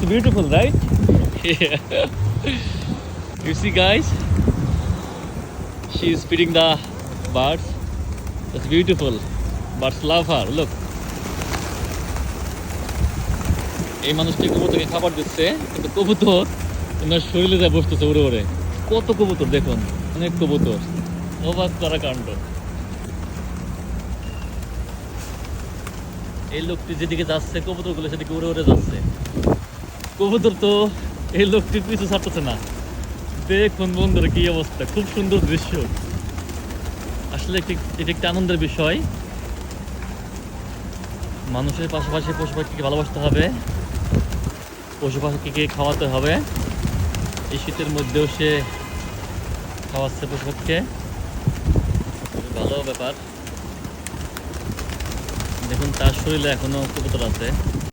It's beautiful, right? Yeah. you see, guys, she is feeding the birds. It's beautiful. Birds love her. Look. এই মানুষটি কবুতরকে খাবার দিচ্ছে কিন্তু কবুতর ওনার শরীরে যায় বসতেছে উড়ে উড়ে কত কবুতর দেখুন অনেক কবুতর অবাক করা কাণ্ড এই লোকটি যেদিকে যাচ্ছে কবুতরগুলো সেদিকে উড়ে উড়ে যাচ্ছে কবুতর তো এই লোকটির পিছু ছাড়তেছে না। দেখুন বন্ধুরা কি অবস্থা, খুব সুন্দর দৃশ্য। আসলে একটি এটি একটি আনন্দের বিষয়। মানুষের পাশাপাশি পশু পাখিকে ভালোবাসতে হবে। পশু পাখিকে খাওয়াতে হবে। এই শীতের মধ্যেও সে খাওয়াচ্ছে পশু পাখিকে ভালো ব্যাপার। দেখুন তার শরীরে এখনও কবুতর আছে।